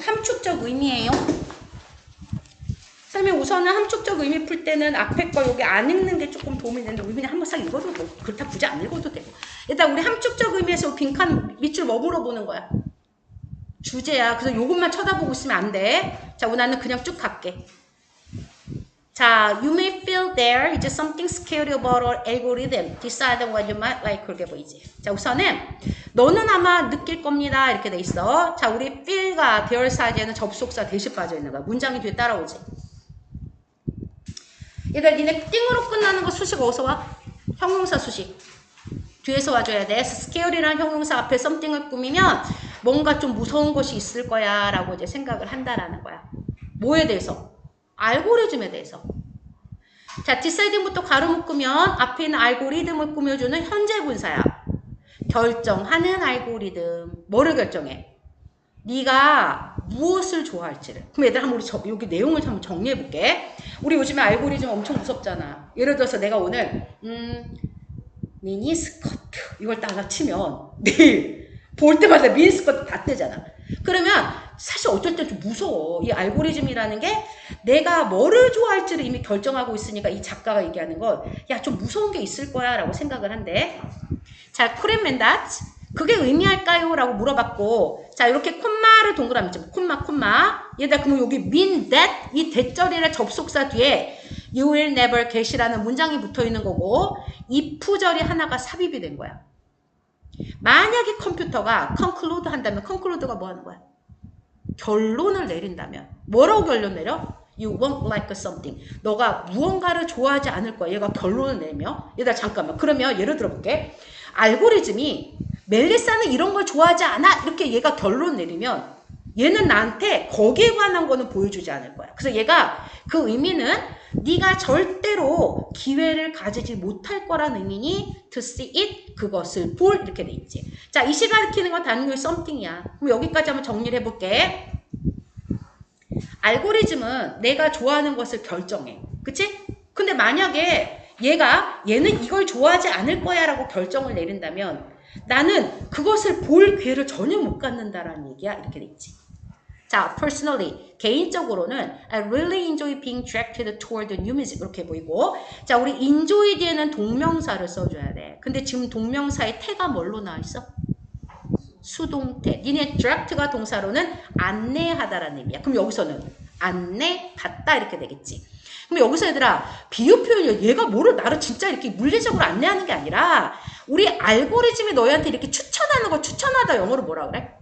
함축적 의미예요. 선생님 우선은 함축적 의미 풀 때는 앞에 거 여기 안 읽는 게 조금 도움이 되는데 우리 그냥 한번 싹 읽어도 되고 그렇다 굳이 안 읽어도 되고 일단 우리 함축적 의미에서 빈칸 밑줄 뭐 물어보는 거야? 주제야. 그래서 요것만 쳐다보고 있으면 안 돼. 자, 나는 그냥 쭉 갈게. 자, you may feel there is something scary about our algorithm. Decide what you might like. 그렇게 보이지. 자, 우선은 너는 아마 느낄 겁니다. 이렇게 돼 있어. 자, 우리 feel과 there 사이에는 접속사 대시 빠져 있는 거야. 문장이 뒤에 따라오지. 얘들 니네 띵으로 끝나는 거 수식 어디서 와? 형용사 수식. 뒤에서 와줘야 돼. scare이라는 형용사 앞에 something을 꾸미면 뭔가 좀 무서운 것이 있을 거야 라고 이제 생각을 한다라는 거야. 뭐에 대해서? 알고리즘에 대해서. 자, 디사이딩부터 가로 묶으면 앞에 있는 알고리즘을 꾸며주는 현재 분사야. 결정하는 알고리즘. 뭐를 결정해? 네가 무엇을 좋아할지를. 그럼 얘들 한번 우리 저, 여기 내용을 한번 정리해 볼게. 우리 요즘에 알고리즘 엄청 무섭잖아. 예를 들어서 내가 오늘 음 미니 스커트 이걸 딱 치면 내일 볼 때마다 미니 스커트 다 뜨잖아. 그러면 사실 어쩔 땐좀 무서워. 이 알고리즘이라는 게 내가 뭐를 좋아할지를 이미 결정하고 있으니까 이 작가가 얘기하는 건 야 좀 무서운 게 있을 거야 라고 생각을 한대. 자, 쿠렌맨다츠 그게 의미할까요? 라고 물어봤고 자 이렇게 콤마를 동그라미 있죠. 콤마 콤마 얘들아 그러면 여기 mean that 이 대절이나 접속사 뒤에 you will never get이라는 문장이 붙어 있는 거고 이 푸절이 하나가 삽입이 된 거야. 만약에 컴퓨터가 conclude 한다면 conclude가 뭐 하는 거야? 결론을 내린다면 뭐라고 결론 내려? You won't like something. 너가 무언가를 좋아하지 않을 거야. 얘가 결론을 내며 얘들아 잠깐만. 그러면 예를 들어 볼게. 알고리즘이 멜리사는 이런 걸 좋아하지 않아. 이렇게 얘가 결론 내리면 얘는 나한테 거기에 관한 거는 보여주지 않을 거야. 그래서 얘가 그 의미는 네가 절대로 기회를 가지지 못할 거란 의미니 to see it 그것을 볼 이렇게 돼 있지. 자, 이시 가리키는 건 단순히 something이야. 그럼 여기까지 한번 정리를 해볼게. 알고리즘은 내가 좋아하는 것을 결정해. 그치? 근데 만약에 얘가 얘는 이걸 좋아하지 않을 거야 라고 결정을 내린다면 나는 그것을 볼 기회를 전혀 못 갖는다라는 얘기야. 이렇게 돼 있지. 자, personally, 개인적으로는 I really enjoy being directed toward the new music 이렇게 보이고 자, 우리 enjoy 뒤에는 동명사를 써줘야 돼. 근데 지금 동명사의 태가 뭘로 나와 있어? 수동태. 니네 direct가 동사로는 안내하다라는 의미야. 그럼 여기서는 안내, 갔다 이렇게 되겠지. 그럼 여기서 얘들아 비유 표현이 얘가 뭐를 나를 진짜 이렇게 물리적으로 안내하는 게 아니라 우리 알고리즘이 너희한테 이렇게 추천하는 거 추천하다 영어로 뭐라 그래?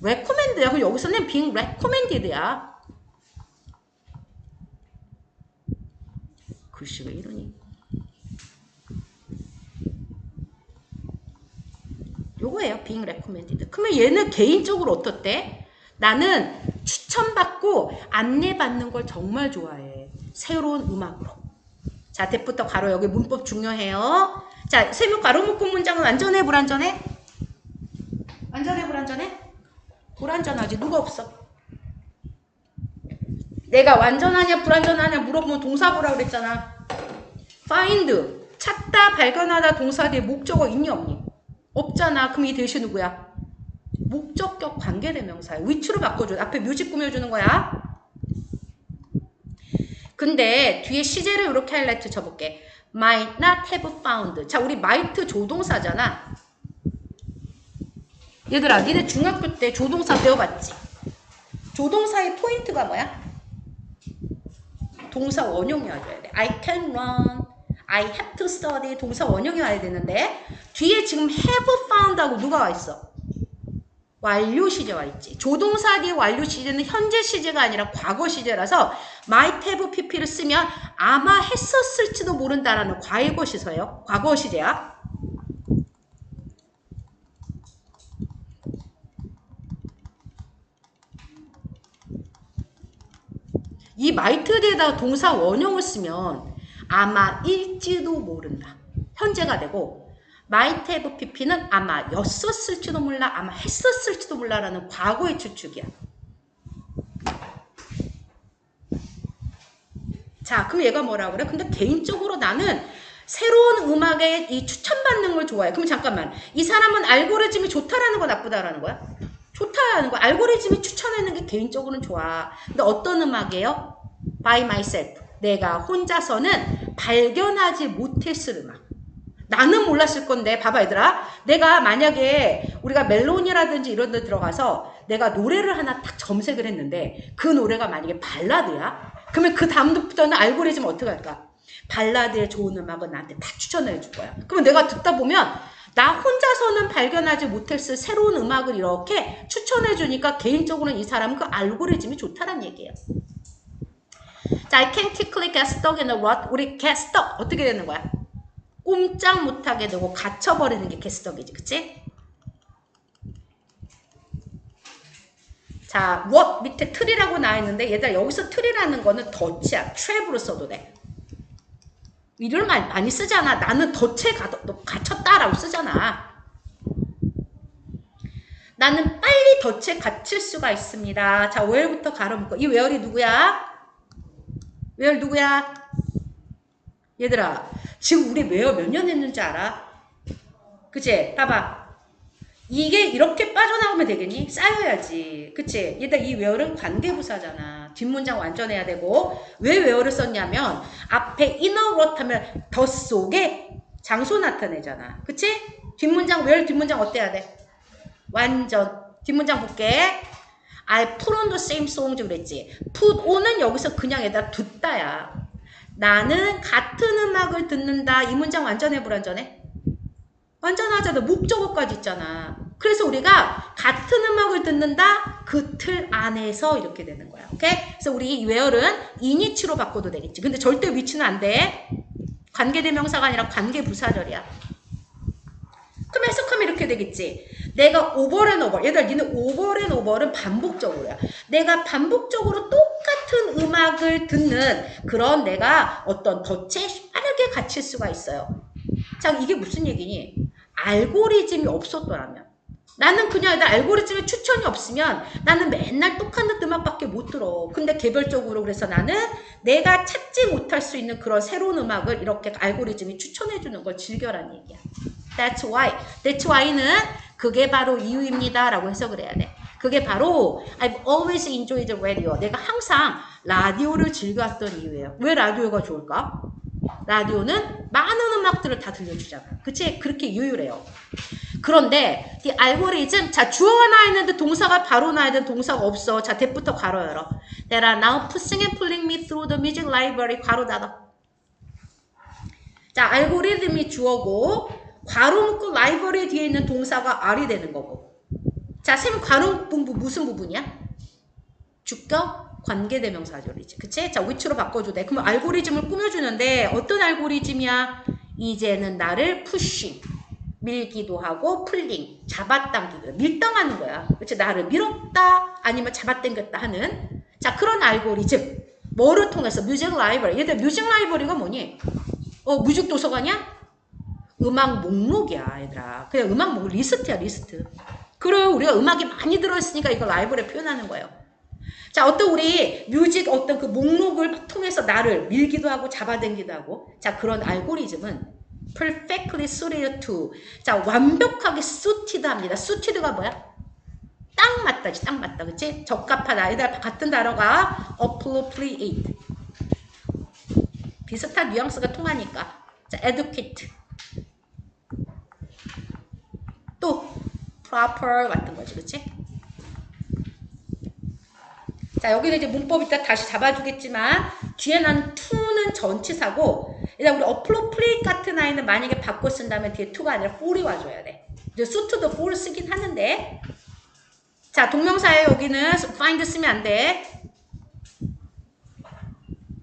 Recommend야. 그럼 여기서는 being recommended야. 글씨가 이러니. 요거예요. being recommended. 그러면 얘는 개인적으로 어떻대? 나는 추천받고 안내받는 걸 정말 좋아해. 새로운 음악으로. 자, 대부터 가로 여기 문법 중요해요. 자, 세무 가로 묶은 문장은 안전해, 불안전해? 안전해, 불안전해? 불안전하지. 누가 없어? 내가 완전하냐, 불안전하냐 물어보면 동사 보라 그랬잖아. find. 찾다, 발견하다 동사 뒤에 목적어 있니, 없니? 없잖아. 그럼 이 대시 누구야? 목적격 관계대명사야. 위치로 바꿔줘. 앞에 뮤직 꾸며주는 거야. 근데 뒤에 시제를 이렇게 하이라이트 쳐볼게. might not have found. 자, 우리 might 조동사잖아. 얘들아, 니네 중학교 때 조동사 배워봤지? 조동사의 포인트가 뭐야? 동사 원형이 와줘야 돼. I can run. I have to study. 동사 원형이 와야 되는데 뒤에 지금 have found하고 누가 와 있어? 완료 시제 와 있지. 조동사 뒤에 완료 시제는 현재 시제가 아니라 과거 시제라서 might have pp를 쓰면 아마 했었을지도 모른다라는 과거 시서예요. 과거 시제야. 이 뒤에다가 동사 원형을 쓰면 아마 일지도 모른다. 현재가 되고 might have pp는 아마 였었을지도 몰라, 아마 했었을지도 몰라라는 과거의 추측이야. 자, 그럼 얘가 뭐라 그래? 근데 개인적으로 나는 새로운 음악에 이 추천받는 걸 좋아해. 그럼 잠깐만. 이 사람은 알고리즘이 좋다라는 거 나쁘다라는 거야? 좋다 하는 거야. 알고리즘이 추천하는 게 개인적으로는 좋아. 근데 어떤 음악이에요? By myself. 내가 혼자서는 발견하지 못했을 음악. 나는 몰랐을 건데 봐봐 얘들아. 내가 만약에 우리가 멜론이라든지 이런 데 들어가서 내가 노래를 하나 딱 검색을 했는데 그 노래가 만약에 발라드야? 그러면 그 다음부터는 알고리즘 어떻게 할까? 발라드의 좋은 음악은 나한테 다 추천해 줄 거야. 그러면 내가 듣다 보면 나 혼자서는 발견하지 못했을 새로운 음악을 이렇게 추천해 주니까 개인적으로는 이 사람은 그 알고리즘이 좋다는 얘기예요 자, I can't quickly get stuck in a rut. 우리 get stuck 어떻게 되는 거야? 꼼짝 못하게 되고 갇혀버리는 게 개스덕이지, 그치? 자, what 밑에 틀이라고 나와 있는데 얘들아 여기서 틀이라는 거는 덫이야. 트랩으로 써도 돼. 이를 많이, 많이 쓰잖아. 나는 덫에 가, 갇혔다라고 쓰잖아. 나는 빨리 덫에 갇힐 수가 있습니다. 자, where부터 가로 묶어. 이 where이 누구야? Where 누구야? 얘들아, 지금 우리 웨어 몇 년 했는지 알아? 그치? 봐봐. 이게 이렇게 빠져나오면 되겠니? 쌓여야지. 그치? 얘들 이 웨어는 관계부사잖아. 뒷문장 완전해야 되고. 왜 웨어를 썼냐면, 앞에 inner what 하면 더 속에 장소 나타내잖아. 그치? 뒷문장, 웨어 뒷문장 어때야 돼? 완전. 뒷문장 볼게. I put on the same songs 그랬지. put on은 여기서 그냥 얘들아 듣다야. 나는 같은 음악을 듣는다. 이 문장 완전해 불완전해? 완전하잖아. 목적어까지 있잖아. 그래서 우리가 같은 음악을 듣는다. 그 틀 안에서 이렇게 되는 거야. 오케이? 그래서 우리 이 웨어는 이니치로 바꿔도 되겠지. 근데 절대 위치는 안 돼. 관계대명사가 아니라 관계부사절이야. 그럼 해석하면 이렇게 되겠지. 내가 오버앤 오버. 얘들 니는 오버앤 오버는 반복적으로야. 내가 반복적으로 똑같은 음악을 듣는 그런 내가 어떤 덫에 빠르게 갇힐 수가 있어요. 자, 이게 무슨 얘기니? 알고리즘이 없었더라면. 나는 그냥 일단 알고리즘에 추천이 없으면 나는 맨날 똑같은 음악밖에 못 들어. 근데 개별적으로 그래서 나는 내가 찾지 못할 수 있는 그런 새로운 음악을 이렇게 알고리즘이 추천해 주는 걸 즐겨라는 얘기야. That's why. That's why는 그게 바로 이유입니다. 라고 해석을 해야 돼. 그게 바로 I've always enjoyed radio. 내가 항상 라디오를 즐겼던 이유예요. 왜 라디오가 좋을까? 라디오는 많은 음악들을 다 들려주잖아. 그치? 그렇게 유율해요. 그런데 이 알고리즘 자 주어가 나와 있는데 동사가 바로 나야 되는 동사가 없어. 자 대부터 가로 열어. There are now pushing and pulling me through the music library. 가로 닫아. 자 알고리즘이 주어고 괄호 묶고 라이브러리 뒤에 있는 동사가 R이 되는 거고. 자 쌤 괄호 문부 무슨 부분이야? 주격 관계대명사절이지. 그치? 자 위치로 바꿔줘 돼. 그럼 알고리즘을 꾸며주는데 어떤 알고리즘이야? 이제는 나를 푸싱. 밀기도 하고 풀링 잡아당기고 밀당하는 거야. 그렇지 나를 밀었다 아니면 잡아당겼다 하는 자 그런 알고리즘 뭐를 통해서 뮤직 라이브러리 얘들 뮤직 라이브러리가 뭐니? 어 뮤직 도서관이야? 음악 목록이야 얘들아. 그냥 음악 목록 리스트야 리스트. 그리고 우리가 음악이 많이 들어있으니까 이거 라이브러리에 표현하는 거예요. 자, 어떤 우리 뮤직 어떤 그 목록을 통해서 나를 밀기도 하고 잡아당기도 하고 자 그런 알고리즘은 perfectly suited to. 자, 완벽하게 suited 합니다. suited가 뭐야? 딱 맞다지, 딱 맞다. 그치? 적합하다. 얘들 같은 단어가 appropriate. 비슷한 뉘앙스가 통하니까. 자, adequate. 또, proper 같은 거지. 그치? 자, 여기는 이제 문법 이따 다시 잡아주겠지만, 뒤에 난 to는 전치사고, 일단 우리 appropriate 같은 아이는 만약에 바꿔 쓴다면 뒤에 to가 아니라 for이 와줘야 돼. 이제 suit도 for 쓰긴 하는데, 자, 동명사에 여기는 find 쓰면 안 돼.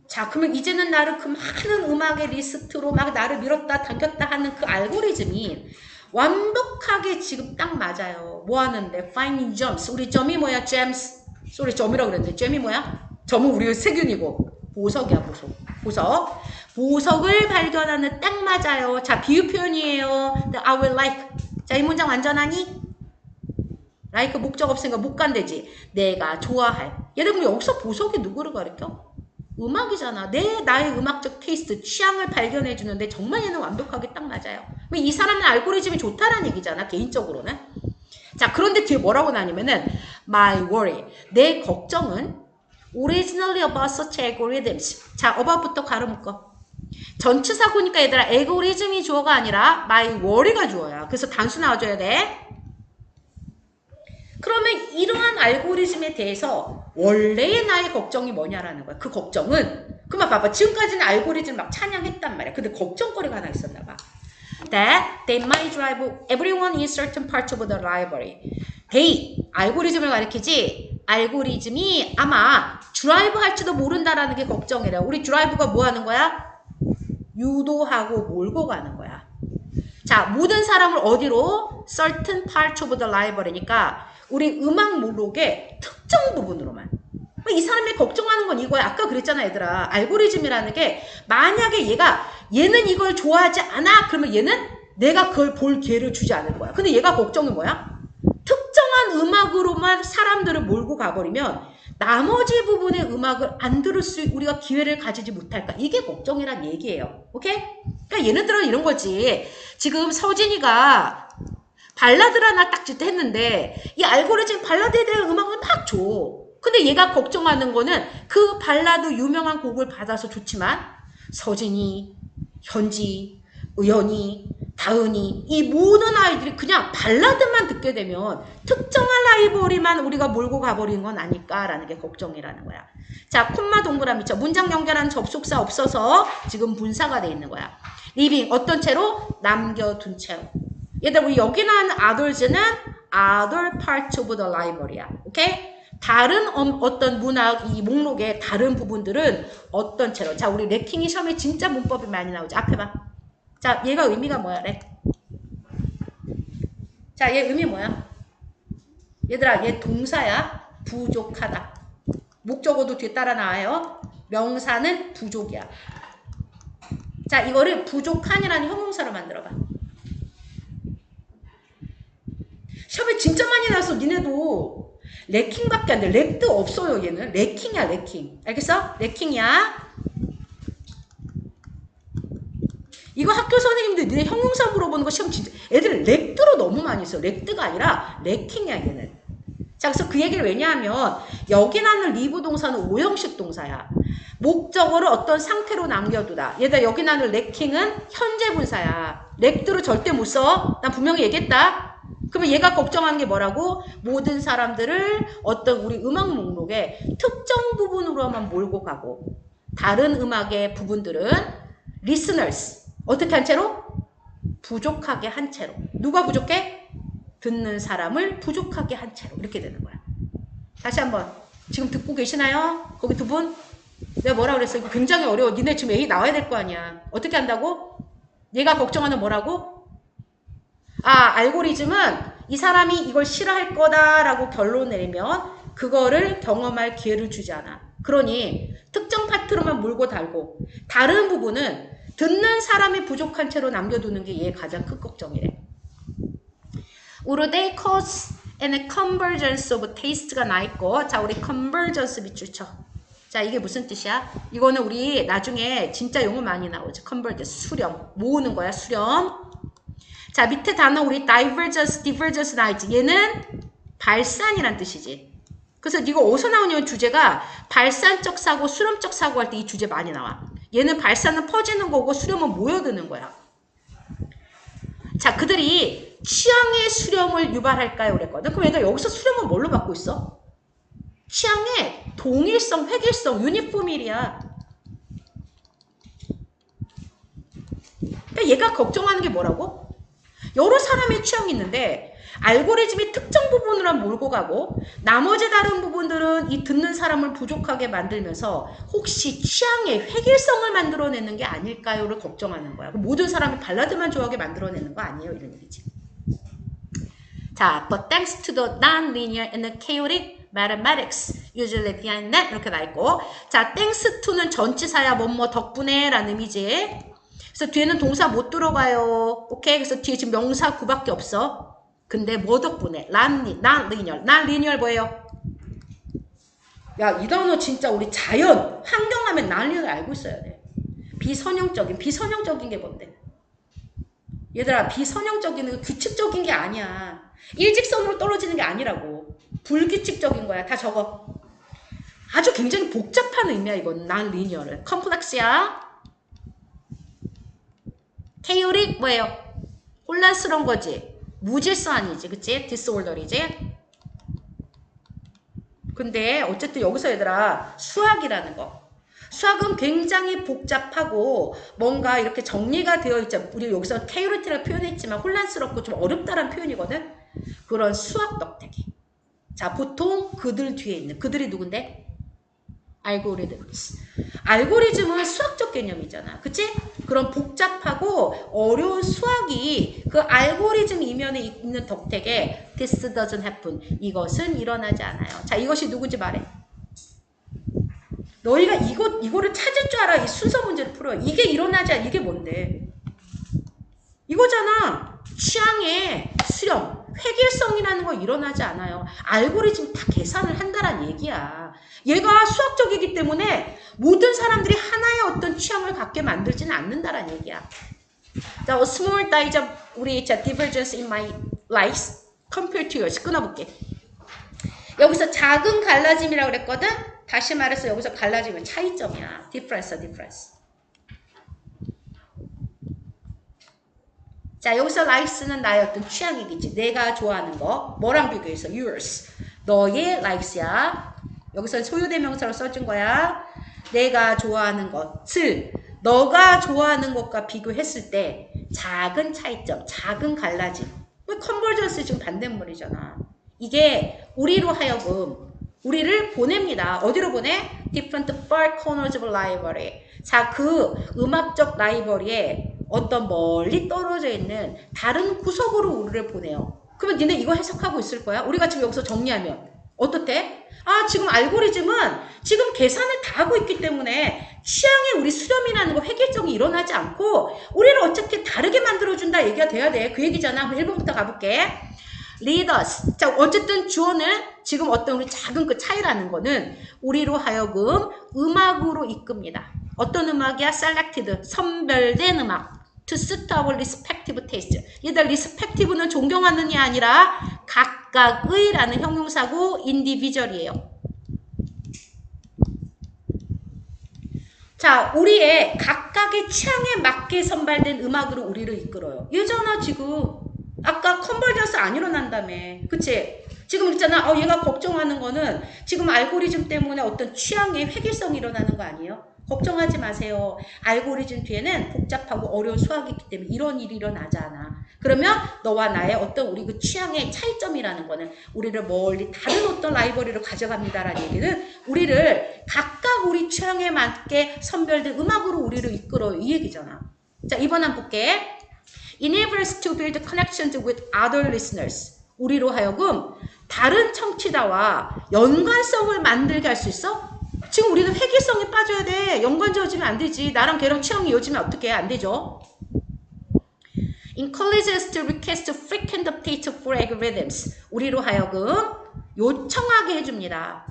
자, 그러면 이제는 나를 그 많은 음악의 리스트로 막 나를 밀었다 당겼다 하는 그 알고리즘이 완벽하게 지금 딱 맞아요. 뭐 하는데? finding gems. 우리 점이 뭐야? gems. 소리 점이라고 그랬는데 점이 뭐야? 점은 우리 세균이고 보석이야 보석. 보석. 보석을 발견하는 딱 맞아요. 자, 비유 표현이에요. I will like. 자, 이 문장 완전하니? like 목적 없으니까 못 간대지. 내가 좋아할. 그럼 여기서 보석이 누구를 가리켜? 음악이잖아. 내 나의 음악적 테이스트, 취향을 발견해 주는데 정말 얘는 완벽하게 딱 맞아요. 이 사람은 알고리즘이 좋다라는 얘기잖아. 개인적으로는. 자, 그런데 뒤에 뭐라고 나냐면은 my worry. 내 걱정은 originally about such algorithms. 자, about부터 가로 묶어. 전치사 보니까 얘들아 algorithm이 주어가 아니라 my worry가 주어야. 그래서 단수 나와줘야 돼. 그러면 이러한 알고리즘에 대해서 원래의 나의 걱정이 뭐냐라는 거야. 그 걱정은 그만 봐봐. 지금까지는 알고리즘 막 찬양했단 말이야. 근데 걱정거리가 하나 있었나 봐. That they might drive everyone in certain parts of the library. They 알고리즘을 가리키지. 알고리즘이 아마 드라이브 할지도 모른다라는 게 걱정이래. 우리 드라이브가 뭐 하는 거야? 유도하고 몰고 가는 거야. 자, 모든 사람을 어디로? certain parts of the library니까 우리 음악 목록의 특정 부분으로만. 이 사람이 걱정하는 건 이거야. 아까 그랬잖아, 얘들아. 알고리즘이라는 게 만약에 얘가 얘는 이걸 좋아하지 않아. 그러면 얘는 내가 그걸 볼 기회를 주지 않을 거야. 근데 얘가 걱정은 뭐야? 특정한 음악으로만 사람들을 몰고 가버리면 나머지 부분의 음악을 안 들을 수 우리가 기회를 가지지 못할까 이게 걱정이란 얘기예요. 오케이? 그러니까 얘네들은 이런 거지. 지금 서진이가 발라드 하나 딱 했는데 이 알고리즘 발라드에 대한 음악을 막 줘. 근데 얘가 걱정하는 거는 그 발라드 유명한 곡을 받아서 좋지만 서진이, 현지, 의연이, 다은이 이 모든 아이들이 그냥 발라드만 듣게 되면 특정한 라이벌이만 우리가 몰고 가버리는 건 아닐까라는 게 걱정이라는 거야. 자, 콤마 동그라미 쳐 문장 연결하는 접속사 없어서 지금 분사가 돼 있는 거야. 리빙 어떤 채로 남겨둔 채로. 얘들 우리 여기 나온 others는 other parts of the library야. 오케이? 다른 어, 어떤 문학 이 목록의 다른 부분들은 어떤 채로. 자, 우리 레킹이 시험에 진짜 문법이 많이 나오지. 앞에 봐. 자, 얘가 의미가 뭐야, 래? 자, 얘 의미 뭐야? 얘들아, 얘 동사야. 부족하다. 목적어도 뒤에 따라 나와요. 명사는 부족이야. 자, 이거를 부족한이라는 형용사로 만들어봐. 시험에 진짜 많이 나서 니네도 레킹밖에 안 돼. 렉도 없어요, 얘는. 레킹이야, 레킹. 알겠어? 레킹이야. 이거 학교 선생님들 니네 형용사 물어보는 거 시험 진짜 애들 렉드로 너무 많이 써. 렉드가 아니라 레킹이야, 얘는. 자, 그래서 그 얘기를 왜냐하면 여기 나는 리브 동사는 오형식 동사야. 목적어를 어떤 상태로 남겨두다. 얘들 여기 나는 레킹은 현재 분사야. 렉드로 절대 못 써. 난 분명히 얘기했다. 그러면 얘가 걱정하는 게 뭐라고? 모든 사람들을 어떤 우리 음악 목록의 특정 부분으로만 몰고 가고 다른 음악의 부분들은 listeners 어떻게 한 채로? 부족하게 한 채로. 누가 부족해? 듣는 사람을 부족하게 한 채로 이렇게 되는 거야. 다시 한번 지금 듣고 계시나요? 거기 두 분? 내가 뭐라 그랬어? 이거 굉장히 어려워. 니네 지금 A 나와야 될 거 아니야. 어떻게 한다고? 얘가 걱정하는 뭐라고? 아, 알고리즘은 이 사람이 이걸 싫어할 거다라고 결론 내리면 그거를 경험할 기회를 주지 않아. 그러니 특정 파트로만 물고 달고 다른 부분은 듣는 사람이 부족한 채로 남겨두는 게 얘의 가장 큰 걱정이래. they cause and convergence of taste가 나 있고 자 우리 convergence 밑줄 쳐. 자 이게 무슨 뜻이야? 이거는 우리 나중에 진짜 용어 많이 나오지. convergence 수렴 모으는 거야 수렴. 자 밑에 단어 우리 divergence, divergence 나 있지. 얘는 발산이란 뜻이지. 그래서 이거 어디서 나오냐면 주제가 발산적 사고, 수렴적 사고 할 때 이 주제 많이 나와. 얘는 발산은 퍼지는 거고 수렴은 모여드는 거야. 자, 그들이 취향의 수렴을 유발할까요? 그랬거든. 그럼 얘들 여기서 수렴은 뭘로 받고 있어? 취향의 동일성, 획일성, 유니폼일이야. 그러니까 얘가 걱정하는 게 뭐라고? 여러 사람의 취향이 있는데 알고리즘이 특정 부분으로만 몰고 가고 나머지 다른 부분들은 이 듣는 사람을 부족하게 만들면서 혹시 취향의 획일성을 만들어내는 게 아닐까요를 걱정하는 거야. 모든 사람이 발라드만 좋아하게 만들어내는 거 아니에요 이런 얘기지. 자, but thanks to the non-linear and the chaotic mathematics usually behind that 이렇게 나 있고 자, thanks to는 전치사야 뭐뭐 덕분에 라는 의미지. 그래서 뒤에는 동사 못 들어가요. 오케이? 그래서 뒤에 지금 명사 구밖에 없어. 근데 뭐 덕분에? 난, 난 리니얼. 난 리니얼 뭐예요? 야, 이 단어 진짜 우리 자연, 환경하면 난 리니얼 알고 있어야 돼. 비선형적인, 비선형적인 게 뭔데? 얘들아, 비선형적인 건 규칙적인 게 아니야. 일직선으로 떨어지는 게 아니라고. 불규칙적인 거야. 다 적어. 아주 굉장히 복잡한 의미야 이건 난 리니어를. 컴플렉스야. 케이오릭 뭐예요? 혼란스러운 거지. 무질서 아니지. 그치? 디스올더리지. 근데 어쨌든 여기서 얘들아 수학이라는 거. 수학은 굉장히 복잡하고 뭔가 이렇게 정리가 되어 있지 우리 여기서 케이오리티라고 표현했지만 혼란스럽고 좀 어렵다는 표현이거든. 그런 수학 덕택이. 자 보통 그들 뒤에 있는 그들이 누군데? 알고리즘. 알고리즘은 수학적 개념이잖아. 그치? 그런 복잡하고 어려운 수학이 그 알고리즘 이면에 있는 덕택에 this doesn't happen. 이것은 일어나지 않아요. 자, 이것이 누구지 말해. 너희가 이거, 이거를 찾을 줄 알아. 이 순서 문제를 풀어요. 이게 일어나지 않아. 이게 뭔데? 이거잖아. 취향의 수렴, 획일성이라는 거 일어나지 않아요. 알고리즘 다 계산을 한다란 얘기야. 얘가 수학적이기 때문에 모든 사람들이 하나의 어떤 취향을 갖게 만들지는 않는다란 얘기야. 자, small digest, 우리 자, divergence in my life compared to yours. 끊어볼게. 여기서 작은 갈라짐이라고 그랬거든? 다시 말해서 여기서 갈라짐은 차이점이야. difference, difference. 자, 여기서 likes는 나의 어떤 취향이겠지. 내가 좋아하는 거. 뭐랑 비교해서? yours. 너의 likes야. 여기서 소유대명사로 써준 거야. 내가 좋아하는 것을 너가 좋아하는 것과 비교했을 때 작은 차이점, 작은 갈라짐. 왜 컨버전스 지금 반대말이잖아. 이게 우리로 하여금 우리를 보냅니다. 어디로 보내? Different far corners of library. 자, 그 음악적 라이벌리에 어떤 멀리 떨어져 있는 다른 구석으로 우리를 보내요. 그러면 니네 이거 해석하고 있을 거야? 우리가 지금 여기서 정리하면 어떻대? 아, 지금 알고리즘은 지금 계산을 다 하고 있기 때문에 취향의 우리 수렴이라는 거 획일적이 일어나지 않고 우리를 어차피 다르게 만들어준다 얘기가 돼야 돼. 그 얘기잖아. 그럼 1번부터 가볼게. leaders. 자, 어쨌든 주어는 지금 어떤 우리 작은 그 차이라는 거는 우리로 하여금 음악으로 이끕니다. 어떤 음악이야? selected. 선별된 음악. to suit our respective taste. 얘들 respective는 존경하는이 아니라 각각의 라는 형용사고 individual이에요. 자, 우리의 각각의 취향에 맞게 선발된 음악으로 우리를 이끌어요. 예전아 지금 아까 컨버전스 안 일어난다며. 그치? 지금 있잖아. 어, 얘가 걱정하는 거는 지금 알고리즘 때문에 어떤 취향의 획일성이 일어나는 거 아니에요? 걱정하지 마세요. 알고리즘 뒤에는 복잡하고 어려운 수학이 있기 때문에 이런 일이 일어나지 않아. 그러면 너와 나의 어떤 우리 그 취향의 차이점이라는 거는 우리를 멀리 다른 어떤 라이벌리로 가져갑니다라는 얘기는 우리를 각각 우리 취향에 맞게 선별된 음악으로 우리를 이끌어요. 이 얘기잖아. 자, 이번 한 볼게. enables to build connections with other listeners. 우리로 하여금 다른 청취자와 연관성을 만들게 할 수 있어? 지금 우리는 회계성에 빠져야 돼. 연관 지어지면 안 되지. 나랑 걔랑 취향이 이어지면 어떻게 해? 안 되죠. encourages to request frequent update for algorithms. 우리로 하여금 요청하게 해줍니다.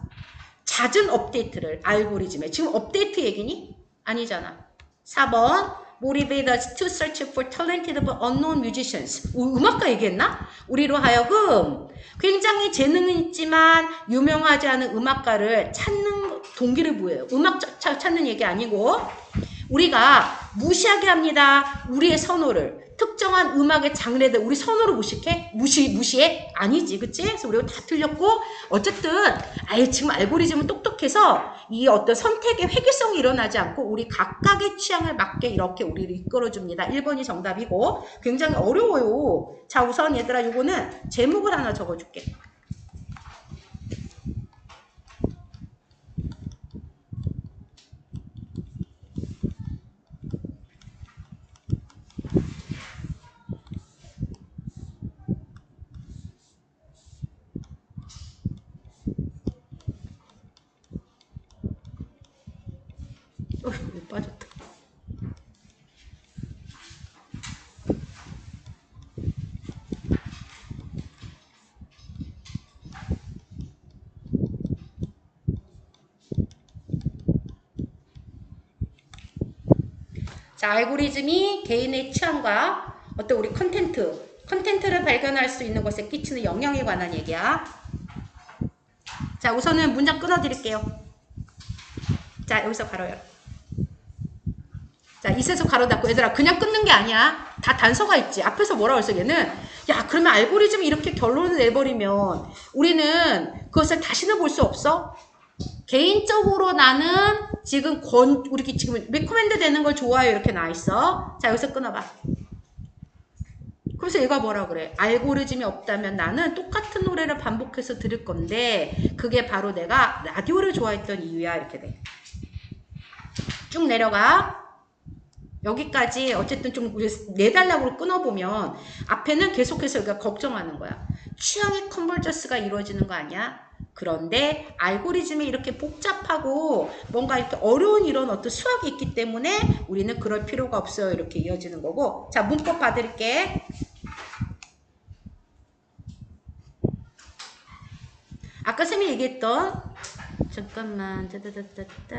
잦은 업데이트를 알고리즘에. 지금 업데이트 얘기니? 아니잖아. 4번 motivate us to search for talented but unknown musicians. 우- 음악가 얘기했나? 우리로 하여금 굉장히 재능은 있지만 유명하지 않은 음악가를 찾는 동기를 보여요. 음악 차- 찾는 얘기 아니고 우리가 무시하게 합니다. 우리의 선호를 특정한 음악의 장르들 우리 선호를 무식해? 무시 무시해? 아니지, 그치? 그래서 우리가 다 틀렸고 어쨌든 아예 지금 알고리즘은 똑똑해서 이 어떤 선택의 획일성이 일어나지 않고 우리 각각의 취향을 맞게 이렇게 우리를 이끌어줍니다. 1번이 정답이고 굉장히 어려워요. 자, 우선 얘들아 요거는 제목을 하나 적어줄게. 어휴, 빠졌다. 자, 알고리즘이 개인의 취향과 어떤 우리 컨텐트, 컨텐츠를 발견할 수 있는 것에 끼치는 영향에 관한 얘기야. 자, 우선은 문장 끊어드릴게요. 자, 여기서 가로 열어. 자, 이세서 가로 닫고 얘들아 그냥 끊는 게 아니야. 다 단서가 있지. 앞에서 뭐라고 했어 얘는 야 그러면 알고리즘이 이렇게 결론을 내버리면 우리는 그것을 다시는 볼 수 없어? 개인적으로 나는 지금 권 우리 지금 리코멘드 되는 걸 좋아요 이렇게 나와 있어. 자 여기서 끊어봐. 그래서 얘가 뭐라 그래? 알고리즘이 없다면 나는 똑같은 노래를 반복해서 들을 건데 그게 바로 내가 라디오를 좋아했던 이유야 이렇게 돼. 쭉 내려가. 여기까지 어쨌든 좀 내달라고 끊어보면 앞에는 계속해서 우리가 걱정하는 거야. 취향의 컨버전스가 이루어지는 거 아니야? 그런데 알고리즘이 이렇게 복잡하고 뭔가 이렇게 어려운 이런 어떤 수학이 있기 때문에 우리는 그럴 필요가 없어요. 이렇게 이어지는 거고. 자, 문법 봐드릴게. 아까 쌤이 얘기했던 잠깐만 따다다다다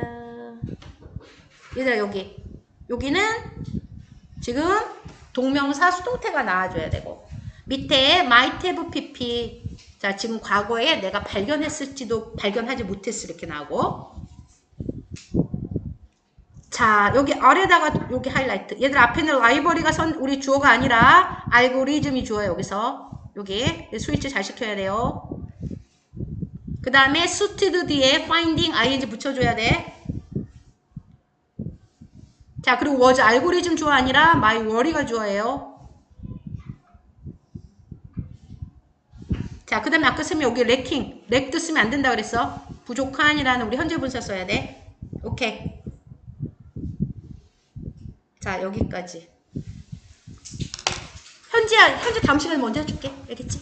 얘들아 여기 여기는 지금 동명사 수동태가 나와줘야 되고 밑에 might have pp 자 지금 과거에 내가 발견했을지도 발견하지 못했을 이렇게 나오고. 자 여기 아래다가 여기 하이라이트. 얘들 앞에는 라이벌리가 선 우리 주어가 아니라 알고리즘이 주어요 여기서. 여기. 스위치 잘 시켜야 돼요. 그 다음에 suited 뒤에 finding ing 붙여줘야 돼. 자, 그리고 was 알고리즘 주어 아니라 my worry가 주어예요. 자, 그 다음에 아까 쓰면 여기 lacking, lack도 쓰면 안 된다 그랬어. 부족한이라는 우리 현재 분사 써야 돼. 오케이. 자, 여기까지. 현재, 현재 다음 시간에 먼저 해줄게. 알겠지?